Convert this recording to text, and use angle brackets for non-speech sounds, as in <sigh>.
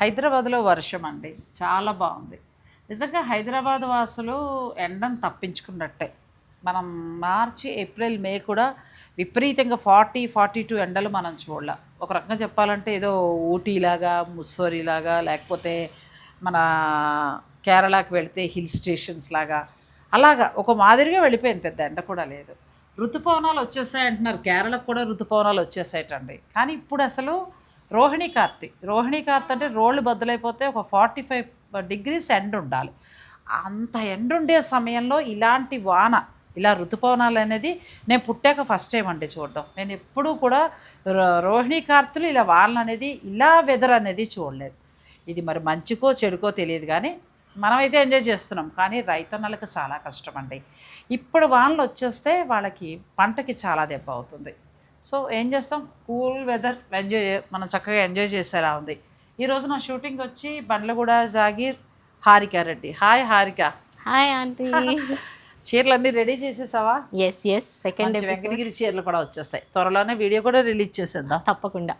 హైదరాబాద్లో వర్షం అండి. చాలా బాగుంది. నిజంగా హైదరాబాద్ వాసులు ఎండను తప్పించుకున్నట్టే. మనం మార్చి ఏప్రిల్ మే కూడా విపరీతంగా ఫార్టీ ఫార్టీ టూ ఎండలు మనం చూడాల. ఒక రకంగా చెప్పాలంటే ఏదో ఊటీలాగా ముస్సోరిలాగా లేకపోతే మన కేరళకి వెళితే హిల్ స్టేషన్స్ లాగా. అలాగా ఒక మాదిరిగా వెళ్ళిపోయింది. పెద్ద ఎండ కూడా లేదు. ఋతుపవనాలు వచ్చేసాయి అంటున్నారు కేరళకు కూడా ఋతుపవనాలు వచ్చేసాయటండి. కానీ ఇప్పుడు అసలు రోహిణి కార్తీ. రోహిణి కార్తీ అంటే రోళ్ళు బదులైపోతే ఒక ఫార్టీ ఫైవ్ డిగ్రీస్ ఎండ్ ఉండాలి. అంత ఎండ్ ఉండే సమయంలో ఇలాంటి వాన ఇలా ఋతుపవనాలు అనేది నేను పుట్టాక ఫస్ట్ టైం అండి చూడడం. నేను ఎప్పుడూ కూడా రో- రోహిణి కార్తులు ఇలా వానలు అనేది ఇలా వెదర్ అనేది చూడలేదు. ఇది మరి మంచికో చెడుకో తెలియదు కానీ మనమైతే ఎంజాయ్ చేస్తున్నాం. కానీ రైతన్నలకు చాలా కష్టం అండి. ఇప్పుడు వానలు వచ్చేస్తే వాళ్ళకి పంటకి చాలా దెబ్బ అవుతుంది. సో ఏం చేస్తాం? కూల్ వెదర్ ఎంజాయ్ మనం చక్కగా ఎంజాయ్ చేసేలా ఉంది. ఈరోజు నా షూటింగ్ వచ్చి Bandlaguda Jagir Harika Reddy. Hi Harika. Hi aunty. <laughs> చీరలన్నీ రెడీ చేసేసావా? ఎస్ ఎస్ సెకండ్ వెంకటగిరి చీరలు కూడా వచ్చేస్తాయి త్వరలోనే వీడియో కూడా రిలీజ్ చేసేద్దాం. తప్పకుండా.